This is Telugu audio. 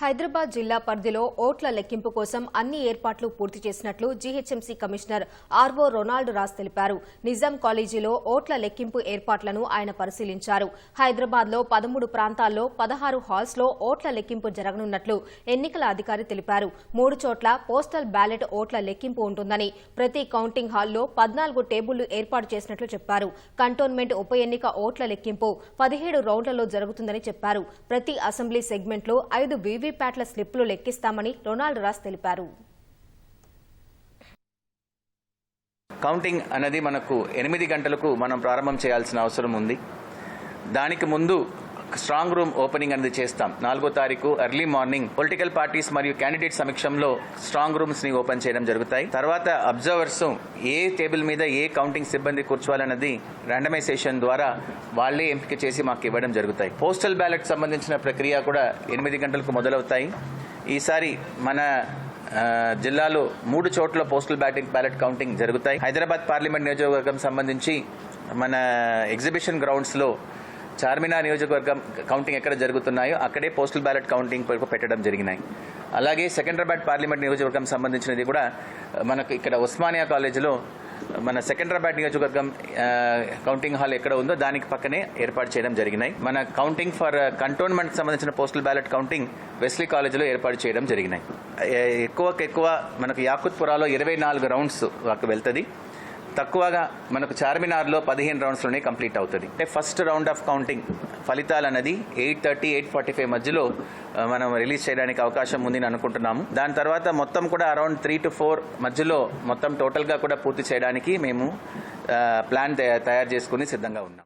హైదరాబాద్ జిల్లా పరిధిలో ఓట్ల లెక్కింపు కోసం అన్ని ఏర్పాట్లు పూర్తి చేసినట్లు GHMC commissioner RO Ronald Ross తెలిపారు. నిజాం కాలేజీలో ఓట్ల లెక్కింపు ఏర్పాట్లను ఆయన పరిశీలించారు. హైదరాబాద్లో పదమూడు ప్రాంతాల్లో పదహారు హాల్స్లో ఓట్ల లెక్కింపు జరగనున్నట్లు ఎన్నికల అధికారి తెలిపారు. మూడు చోట్ల పోస్టల్ బ్యాలెట్ ఓట్ల లెక్కింపు ఉంటుందని ప్రతి కౌంటింగ్ హాల్లో పద్నాలుగు టేబుళ్ళు ఏర్పాటు చేసినట్లు చెప్పారు. కంటోన్మెంట్ ఉప ఎన్నిక ఓట్ల లెక్కింపు పదిహేడు రౌండ్లలో జరుగుతుందని చెప్పారు. ప్రతి అసెంబ్లీ సెగ్మెంట్లో ఐదు వివి వీవీప్యాట్ల స్లిప్లు లెక్కిస్తామని రొనాల్డ్ రాస్ తెలిపారు. కౌంటింగ్ అనేది మనకు ఎనిమిది గంటలకు మనం ప్రారంభం చేయాల్సిన అవసరం ఉంది. దానికి ముందు స్ట్రాంగ్ రూమ్ ఓపెనింగ్ అనేది చేస్తాం. నాలుగో తారీఖు ఎర్లీ మార్నింగ్ పొలిటికల్ పార్టీస్ మరియు క్యాండిడేట్ సమక్షంలో స్ట్రాంగ్ రూమ్స్ని ఓపెన్ చేయడం జరుగుతాయి. తర్వాత అబ్జర్వర్స్ ఏ టేబుల్ మీద ఏ కౌంటింగ్ సిబ్బంది కూర్చోవాలన్నది ర్యాండమైజేషన్ ద్వారా వాళ్ళే ఎంపిక చేసి మాకు ఇవ్వడం జరుగుతాయి. పోస్టల్ బ్యాలెట్ సంబంధించిన ప్రక్రియ కూడా ఎనిమిది గంటలకు మొదలవుతాయి. ఈసారి మన జిల్లాలో మూడు చోట్ల పోస్టల్ బ్యాటింగ్ బ్యాలెట్ కౌంటింగ్ జరుగుతాయి. హైదరాబాద్ పార్లమెంట్ నియోజకవర్గం సంబంధించి మన ఎగ్జిబిషన్ గ్రౌండ్స్లో చార్మినార్ నియోజకవర్గం కౌంటింగ్ ఎక్కడ జరుగుతున్నాయో అక్కడే పోస్టల్ బ్యాలెట్ కౌంటింగ్ పెట్టడం జరిగినాయి. అలాగే సెకండ్రాబాద్ పార్లమెంట్ నియోజకవర్గం సంబంధించినది కూడా మనకు ఇక్కడ ఉస్మానియా కాలేజీలో మన సెకండ్రాబాద్ నియోజకవర్గం కౌంటింగ్ హాల్ ఎక్కడ ఉందో దానికి పక్కనే ఏర్పాటు చేయడం జరిగినాయి. మన కౌంటింగ్ ఫర్ కంటోన్మెంట్ సంబంధించిన పోస్టల్ బ్యాలెట్ కౌంటింగ్ వెస్లీ కాలేజీలో ఏర్పాటు చేయడం జరిగినాయి. ఎక్కువకెక్కువ మనకు యాకుత్పురాలో ఇరవై నాలుగు రౌండ్స్ వెళ్తుంది. తక్కువగా మనకు చార్మినార్లో పదిహేను రౌండ్స్లోనే కంప్లీట్ అవుతుంది. అంటే ఫస్ట్ రౌండ్ ఆఫ్ కౌంటింగ్ ఫలితాలు అనేది eight thirty eight forty five మధ్యలో మనం రిలీజ్ చేయడానికి అవకాశం ఉంది అనుకుంటున్నాము. దాని తర్వాత మొత్తం కూడా అరౌండ్ త్రీ టు ఫోర్ మధ్యలో మొత్తం టోటల్గా కూడా పూర్తి చేయడానికి మేము ప్లాన్ తయారు చేసుకుని సిద్ధంగా ఉన్నాం.